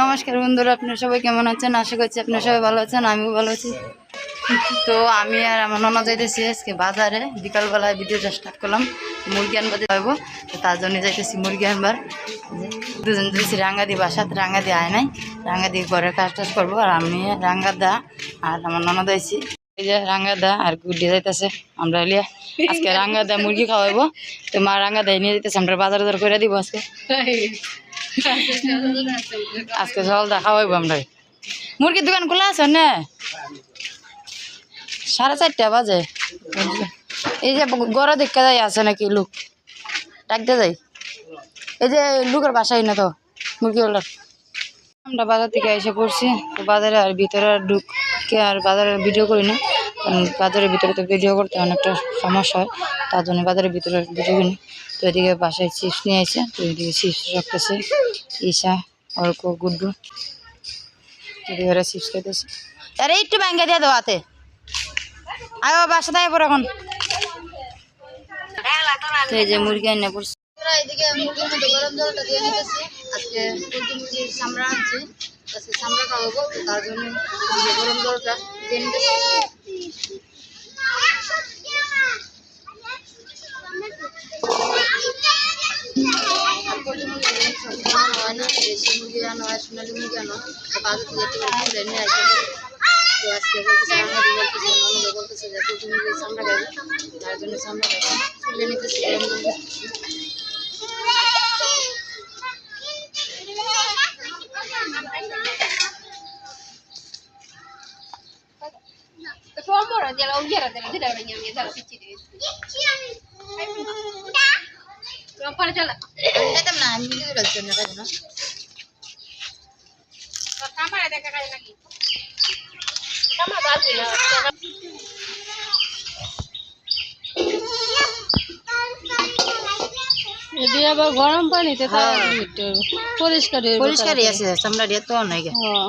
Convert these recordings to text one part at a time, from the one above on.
নমস্কার বন্ধুরা, আপনারা সবাই কেমন আছেন? আশা করছি আপনারা সবাই ভালো আছেন, আমিও ভালো আছি। তো আমি আর আমার ননদ যাইতেছি আজকে বাজারে। বিকালবেলায় ভিডিওটা স্টার্ট করলাম, মুরগি আনবার যাব তো তার জন্য যাইতেছি মুরগি আনবার। দুজন দিয়েছি রাঙ্গা দিয়ে বাসাতে রাঙ্গা দিয়ে আয় নাই। রাঙ্গা দিয়ে ঘরে কাজ টাজ করব। আর আমি রাঙ্গা দা আর আমার ননদ আইছি। এই যে রাঙ্গা দা আর গুড্ডি যাইতেছে। আমরা এলিয়া আজকে রাঙ্গা দা মুরগি খাওয়াইবো। তো মা রাঙ্গা দা নিয়ে যেতেছে আমরা বাজার দর করে দিব আজকে। আজকে জল দা খাওয়াইবো আমরা। মুরগির দোকান খোলা আছে না? সাড়ে চারটা বাজে। এই যে গড় দেখতে যাই আছে নাকি লুক? ডাকতে যাই। এই যে লোকের বাসায় না তো মুরগি মুরগিওয়ালার। আমরা বাজার থেকে এসে পড়ছি বাজারে আর ভিতরে আর ঢুকে আর বাজারে ভিডিও করি না। কারণ বাজারের ভিতরে তো ভিডিও করতে অনেকটা সমস্যা হয়, তার জন্য বাজারের ভিতরে ভিডিও করি তো এদিকে বাসায় চিপস নিয়ে আসে তো এদিকে চিপস রাখতেছে, ঈশা, অর্ক, গুড্ডু। এদিকে ওরা চিপস খেতেছে আরে একটু ব্যাঙ্গে দিয়ে দেওয়া হাতে। আয় বাসা দেয় এখন। এই যে মুরগি আনে পড়ছে। এদিকে মুরগির গরম জলটা দিয়ে আজকে পোলট্রি মুরগির চামড়া আনছি। আজকে চামড়া খাওয়াবো তার জন্য গরম জলটা দিয়ে মুরগি দেশি মুরগি আনা হয়, সোনালি মুরগি হয়। বাজার থেকে একটু কিনে আজকে বলতেছে চামড়া খাবে তার জন্য চামড়া খাবে তুলে গরম জল দিতেছি খাইতাম না আমি মুরগি রাখছি না খাইতাম না এদি আবার গরম পানিতে তো একটু পরিষ্কার হয়ে পরিষ্কারই আছে চামড়া দিয়ে তো নাই গে হ্যাঁ।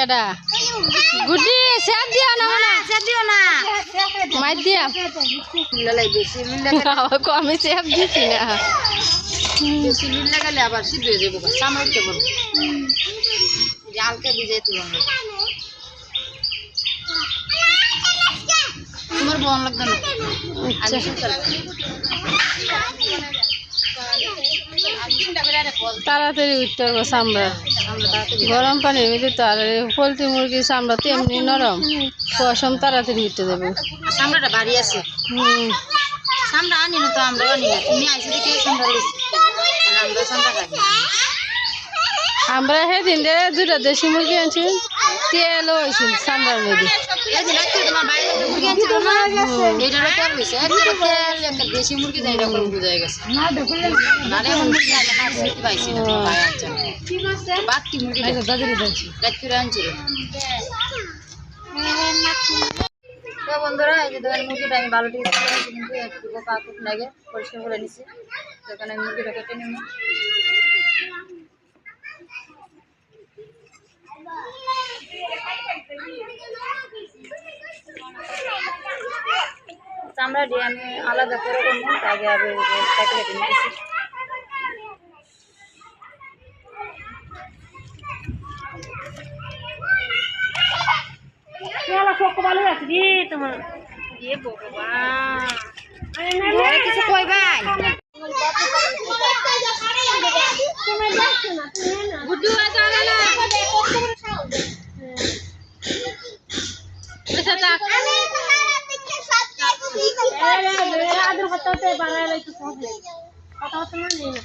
কেডা গুডি স্যাপ দিয়া না মানে। স্যাপ দিও না। মাইর দিয়া ললাই বেশি লুল আবার কমে স্যাপ দিছি না। বেশি লুল লাগালে আবার সিদ্ধ হয়ে যাব উঠতে পারব হালকা ভিজাই তুলুন তোমার বন লাগবে না আচ্ছা। শুনতে তাড়াতাড়ি উঠতে পারব চামড়া। গরম পানির মধ্যে তো আর পোলট্রি মুরগির চামড়া তো এমনি নরম। পশম তাড়াতাড়ি উঠতে যাবে চামড়াটা বাড়ি আছে। হুম। চামড়া আনি না তো আমরা আনি না। তুমি আইসে দেখে চামড়া লিখছি আমরা চামড়া খাই আমরা সেদিন দুটা দেশি মুরগি আনছি তেলও হয়েছিল চামড়ার মধ্যে। না তেল হয়েছে? তেল একটা দেশি মুরগি দেয় এরকম বুঝা গেছে। না এখন মুরগি আনলে হাঁস পাইছি না তোমার বাইরে আনছে বাকি মুরগি আনছিল তো বন্ধুরা এই যে দেখেন মুরগিটা আমি ভালো ঠিক কিন্তু একটু কাকুট লাগে পরিষ্কার করে নিছি। তো আমি মুরগিটা কেটে নিব চামড়া দিয়ে আমি আলাদা করে করব আগে আগে কেটে কেটে নিতেছি কিছু কই ভাই bastante baralho aí que eu Faltava a menina.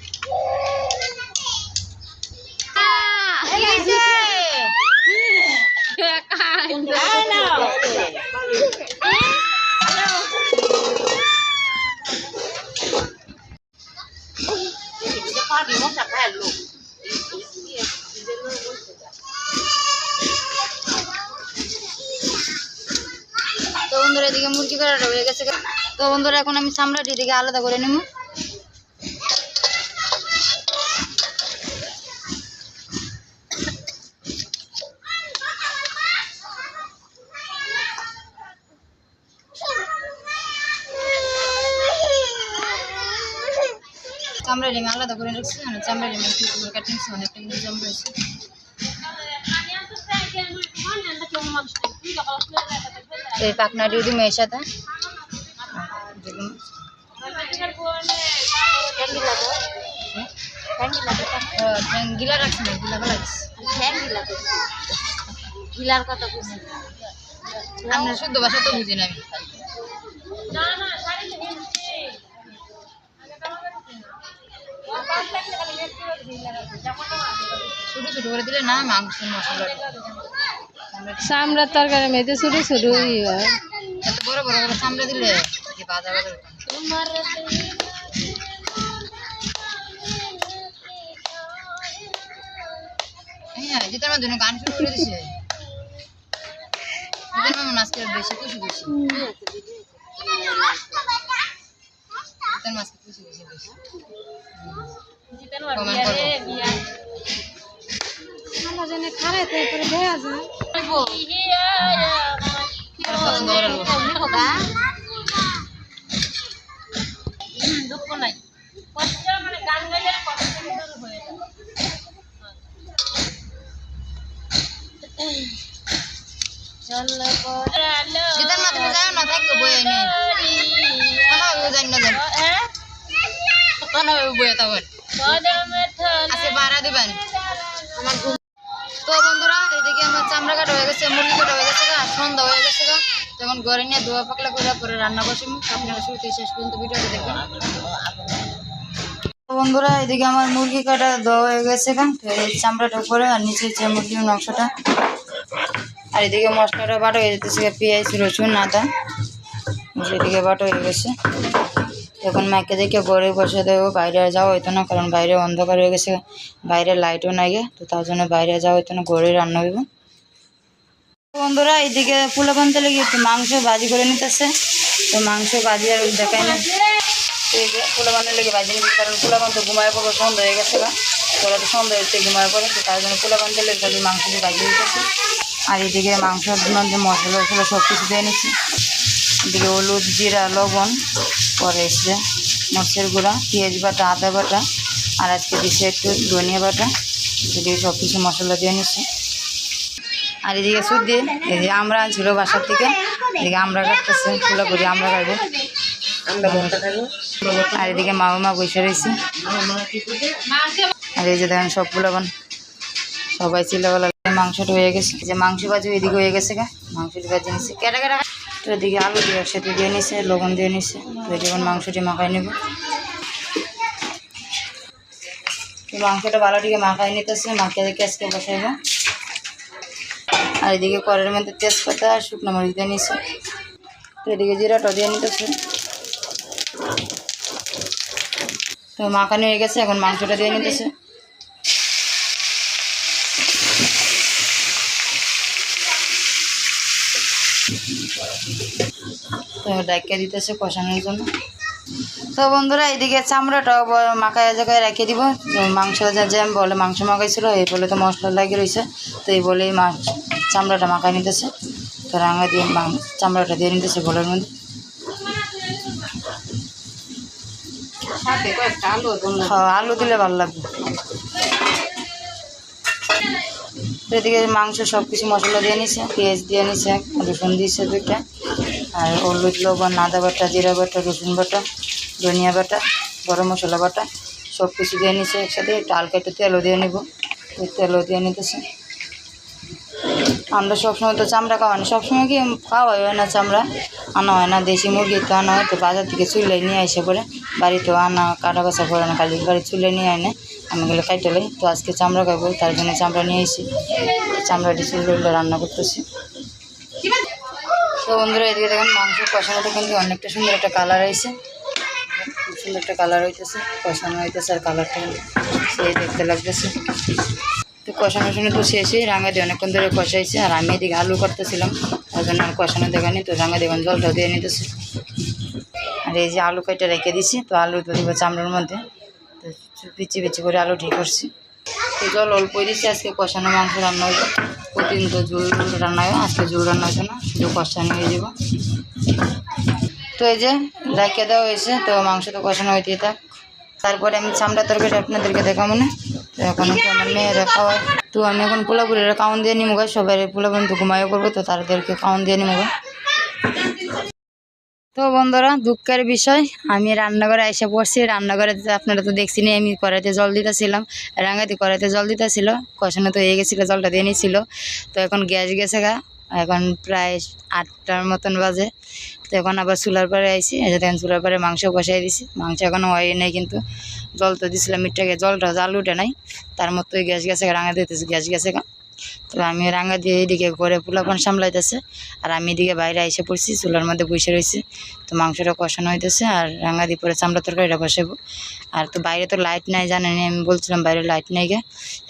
Ah, e aí, gente? তো বন্ধুরা, এখন আমি চামড়াটি এদিকে আলাদা করে নেব। চামড়া ডিম আলাদা করে রাখছি মানে চামড়া ডিম একটু করে কাটিয়ে নিচ্ছি, অনেকটা কিন্তু আছে তো এই পাকনা দিয়ে দিই মেয়ের সাথে দেখুন গিলা রাখছি না গিলা গলা গিলার কথা বুঝি আমরা শুদ্ধ ভাষা তো বুঝি না আমি। ছোট ছোট করে দিলে না মাংস মশলা। চামড়ার তরকারি মেয়েতে ছোটো ছোটো এত বড় বড় করে চামড়া দিলে? বাজা বাজা গান শুরু দিছে জিতার মামা আজকে বেশি খুশি করে ঘুম তো বন্ধুরা এদিকে আমার চামড়া হয়ে গেছে, মুরগি কাটা হয়ে গেছে গা, সন্ধ্যা হয়ে গেছে গা। ঘরে নিয়ে ধোয়া পাকলা করে পরে রান্না বসে আপনারা শুরুতে শেষ পর্যন্ত ভিডিওটা দেখবেন। বন্ধুরা, এদিকে আমার মুরগি কাটা দেওয়া হয়ে গেছে তো চামড়াটা উপরে আর নিচে যে মুরগির মাংসটা। আর এদিকে মশলাটা বাটা হয়ে যেতেছে পেঁয়াজ, রসুন, আদা। এদিকে বাটা হয়ে গেছে। এখন মাকে দেখে ঘরে বসে দেবো, বাইরে যাওয়া হইতো না, কারণ বাইরে অন্ধকার হয়ে গেছে বাইরে লাইটও নাই গে, তো তার জন্য বাইরে যাওয়া হইতো না, ঘরে রান্না হইব। বন্ধুরা এইদিকে পোলাপান তেলে গিয়ে মাংস ভাজি করে নিতেছে। তো মাংস ভাজি আর দেখাই না। পোলাপানের লেগে ভাজি নিতে কারণ পোলাপান তো ঘুমায় পড়ব সন্ধ্যা হয়ে গেছে গা ওরা তো সন্ধ্যা হচ্ছে ঘুমায় পড়ে তো তার জন্য পোলাপান তেলে খালি মাংস দিয়ে ভাজি দিতেছে আর এদিকে মাংসের মধ্যে মশলা টশলা সব কিছু দিয়ে নিচ্ছি এদিকে হলুদ, জিরা, লবণ, পরে এসছে মরচের গুঁড়া, পেঁয়াজ বাটা, আদা বাটা, আর আজকে দিচ্ছে একটু ধনিয়া বাটা। এদিকে সব কিছু মশলা দিয়ে নিচ্ছে আর এদিকে সুদি এই যে আমরা আনছিল বাসার থেকে, এদিকে আমরা কাটতেছে ফুলাপুরি আমরা খাইবো। আর এদিকে মা মা বসে রয়েছে। আর এই যে দেখেন সব ফুলাবান সবাই চিল্লাবেলা মাংসটা হয়ে গেছে। যে মাংস ভাজি এদিকে হয়ে গেছে গা। মাংসটি ভাজি নিচ্ছে কেটে কেটে। তো এদিকে আলু দিয়ে একসাথে দিয়ে নিছে, লবণ দিয়ে নিছে। এখন মাংসটি মাখাই নেব। মাংসটা ভালোটিকে মাখাই নিতেছে। মাখিয়ে দেখে আজকে বসাইব। আর এদিকে কড়ের মধ্যে তেজপাতা আর শুকনো মরিচ দিয়ে নিছে। এদিকে জিরাটা দিয়ে নিতেছে। তো মাখানো হয়ে গেছে এখন মাংসটা দিয়ে নিতেছে। তো ডাকিয়ে দিতেছে কষানোর জন্য। তো বন্ধুরা এইদিকে চামড়াটা মাখায় জায়গায় রেখে দিব। মাংস যা- বলে মাংস মাখাইছিল এই বলে তো মশলা লাগিয়ে রয়েছে তো এই বলেই মাংস চামড়াটা মাখায় নিতেছে। তো রাঙা দিয়ে চামড়াটা দিয়ে নিতেছে বলের মধ্যে। হ্যাঁ, আলু দিলে ভালো লাগবে। এদিকে মাংস সব কিছু মশলা দিয়ে নিছে পেঁয়াজ দিয়ে নিছে রসুন দিয়েছে দুইটা। আর হলুদ লবণ আদা বাটা জিরা বাটা রসুন বাটা ধনিয়া বাটা গরম মশলা বাটা সব কিছু দিয়ে নিছে একসাথে। হালকা একটু তেলও দিয়ে নিব। তেলও দিয়ে নিতেছে। আমরা সবসময় তো চামড়া খাওয়া না। সবসময় কি খাওয়া হয় না চামড়া? আনা হয় না। দেশি মুরগি তো আনা হয় তো বাজার থেকে চুলে নিয়ে আসে পরে। বাড়িতেও আনা, কাটা বাছা করে না খালি বাড়ি চুলে নিয়ে আনে। আমি গেলে খাইতে লাই তো আজকে চামড়া খাব, তার জন্য চামড়া নিয়ে এসেছি চামড়াটি চুলে রান্না করতেছি। তো বন্ধুরা, এদিকে দেখেন মাংস কষানোটা কিন্তু অনেকটা সুন্দর একটা কালার হয়েছে খুব সুন্দর একটা কালার হইতেছে, কষানো হইতেছে আর কালারটা সেই দেখতে লাগতেছে। তো কষানোর জন্য তো শেষই রাঙা দিয়ে অনেকক্ষণ ধরে কষাইছে আর আমি এদিকে আলু করতেছিলাম। ওই জন্য আর কষানো দেখানি তো রাঙা দেবেন জলটা দিয়ে নিতেছে। এই যে আলু কেটে রেখে দিছি, তো আলু তো দিব চামড়ার মধ্যে। তো পিচি পিচি করে আলু ঠিক করছি। তো জল অল্পই দিচ্ছি আজকে কষানো মাংস রান্না হইব। প্রতিদিন তো ঝুল রান্না হয়, আজকে ঝুল রান্না হইতো না, শুধু কষানো হয়ে যাব। তো এই যে রেখে দেওয়া হয়েছে, তো মাংস তো কষানো হইতে থাক। তারপরে আমি চামড়া তরকারি আপনাদেরকে দেখা মনে তো এখন আমার মেয়েরা খাওয়ায়। তো আমি এখন পোলাপুরিরা কাউন দিয়ে নিমুগা সবাই পোলাপুরি তো ঘুমাইও করব তো তাদেরকে কাউন দিয়ে নিমুগা তো বন্ধুরা, দুঃখের বিষয়, আমি রান্নাঘরে এসে পড়ছি। রান্নাঘরে আপনারা তো দেখছিনি আমি কড়াইতে জল দিতেছিলাম। রাঙাতে কড়াইতে জল দিতেছিল, কষানো তো হয়ে গেছিল, জলটা দিয়ে নিয়েছিল তো এখন গ্যাস গেছে গা, এখন প্রায় আটটার মতন বাজে। তো এখন আবার চুলার পরে আইসি এই যে দেখেন চুলার পরে মাংস বসাই দিছি। মাংস এখনও হয় নাই কিন্তু, জল তো দিছিলাম মিটটাকে জলটা জাল উঠে নাই। তার মতোই গ্যাস গেছে রাঙা দিতেছি, গ্যাস গেছে গা। তো আমি রাঙা দিয়ে এদিকে করে পোলাপান সামলাইতেছে। আর আমি এদিকে বাইরে এসে পড়ছি, চুলার মধ্যে বসে রয়েছি তো মাংসটা কষানো হইতেছে আর রাঙা দিয়ে পরে চামড়া তরকারিটা বসাবো। আর তো বাইরে তো লাইট নাই, জানেন, আমি বলছিলাম বাইরে লাইট নেই গে।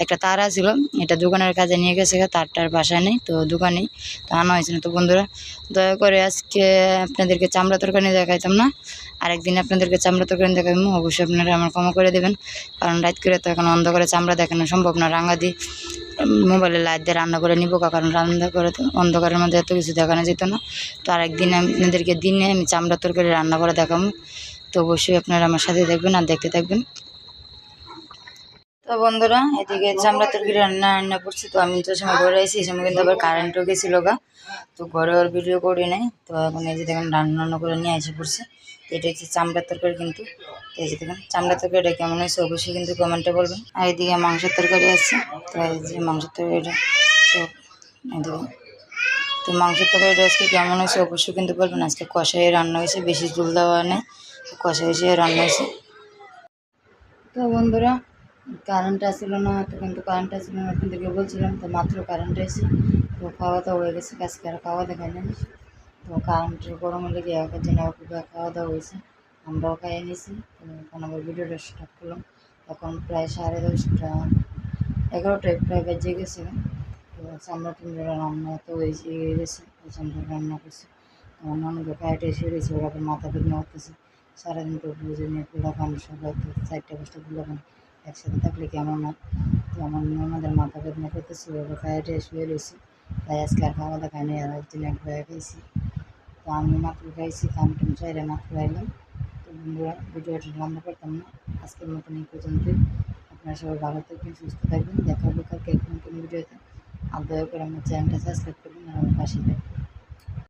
একটা তারা ছিল এটা দোকানের কাজে নিয়ে গেছে তারটার বাসায় নেই, তো দোকানেই তো আনা হয়েছিল। তো বন্ধুরা, দয়া করে আজকে আপনাদেরকে চামড়া তরকারি দেখাইতাম না। আরেকদিন আপনাদেরকে চামড়া তরকারি দেখাবো অবশ্যই আপনারা আমার ক্ষমা করে দেবেন। কারণ রাত করে তো এখন অন্ধকারে চামড়া দেখানো সম্ভব না, রাঙা দিয়ে মোবাইলে লাইট দিয়ে রান্না করে নিবো, কারণ রান্না করে তো অন্ধকারের মধ্যে এত কিছু দেখানো যেত না। তো আরেকদিন আপনাদেরকে দিনে আমি চামড়া তরকারি রান্না করে দেখাবো। তো অবশ্যই আপনারা আমার সাথে দেখবেন আর দেখতে থাকবেন। তো বন্ধুরা, এদিকে চামড়া তরকারি রান্না রান্না করছি। তো আমি তো সময় ঘরে এসেছি এই সময় কিন্তু আবার কারেন্টও গেছিল গা। তো ঘরে ওর ভিডিও করি নাই। তো এখন এই যে দেখেন রান্না রান্না করে নিয়ে এসে পড়ছে। এটা হচ্ছে চামড়ার তরকারি কিন্তু। তো এই দেখেন, চামড়ার তরকারিটা কেমন হয়েছে অবশ্যই কিন্তু কমেন্টে বলবেন। আর এদিকে মাংসের তরকারি আছে, তো এই যে মাংসের তরকারিটা, তো এদিকে তো মাংসের তরকারিটা আজকে কেমন হয়েছে অবশ্যই কিন্তু বলবেন। আজকে কষাই রান্না হয়েছে, বেশি জল দেওয়া নেই কষাই হয়েছে রান্না হয়েছে। তো বন্ধুরা কারেন্ট আসছিল না, তো কিন্তু কারেন্ট আসছিল না, আপনাদেরকে বলছিলাম, তো মাত্র কারেন্ট এসে তো খাওয়া দাওয়া হয়ে গেছে, আজকে আর খাওয়া দেখা নেই। তো কারেন্টের গরমে লেগে একের জন্য খাওয়া দাওয়া হয়েছে। আমরাও খাইয়ে নিয়েছি। এখন আবার ভিডিওটা স্টার্ট করলাম। এখন প্রায় সাড়ে দশটা এগারোটায় প্রায় বেজে গেছে। তো চামড়া টামড়া রান্না তো হয়েছে গেছে। চামড়া রান্না করছে। আমার ননদ কাইটে এসে রয়েছে ওরা মাথা বেদনা করতেছে। সারাদিন তো বুঝে নিয়ে পোলা পান সবাই তো চারটা পাঁচটা পোলা পান একসাথে থাকলে কেমন হয়? তো আমার ননদের মাথা বেদনা করতেছে, ওরা কাইটে শুয়ে রয়েছে। তাই আজকে আর খাওয়া দাওয়া খাইনি, আর একদিন এক খাইছি। তো আমি মাত্র খাইছি কাম টাম চাইলে মাত্র আইলাম তো বন্ধুরা, ভিডিওটা লম্বা করতাম না, আজকের মতন এই পর্যন্তই। আপনারা সবাই ভালো থাকবেন, সুস্থ থাকবেন। দেখা হবে কালকে নতুন ভিডিওতে। আর দয়া করে আমার চ্যানেলটা সাবস্ক্রাইব করবেন আর আমার পাশে থাকবেন।